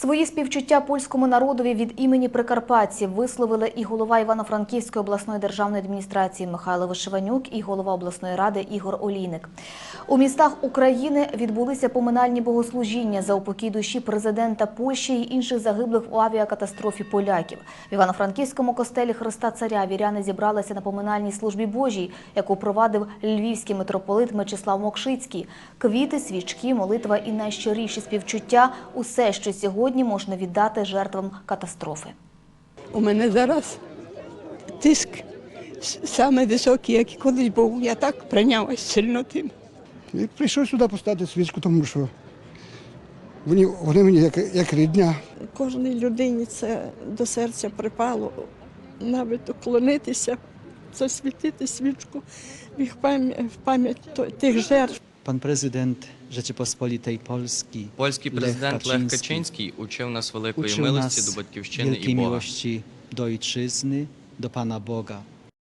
Свої співчуття польському народові від імені прикарпатців висловили і голова Івано-Франківської обласної державної адміністрації Михайло Вишиванюк, і голова обласної ради Ігор Олійник. У містах України відбулися поминальні богослужіння за упокій душі президента Польщі і інших загиблих у авіакатастрофі поляків. В Івано-Франківському костелі Христа Царя віряни зібралися на поминальній службі Божій, яку провадив львівський митрополит Мечислав Мокшицький. Квіти, свічки, молитва і найщиріші співчуття усе, що сьогодні можна віддати жертвам катастрофи. У мене зараз тиск саме високий, як і колись був. Я так прийнялась сильно тим. І прийшов сюди поставити свічку, тому що вони, вони мені як, як рідня. Кожній людині це до серця припало, навіть уклонитися, засвітити свічку в пам'ять, то- тих жертв. Pan prezydent Rzeczypospolitej Polski Польський Лех президент Лех Качинський Качинський учив нас великої uczył милості nas до батьківщини wielkiej і Бога. miłości do ojczyzny, do Pana Boga.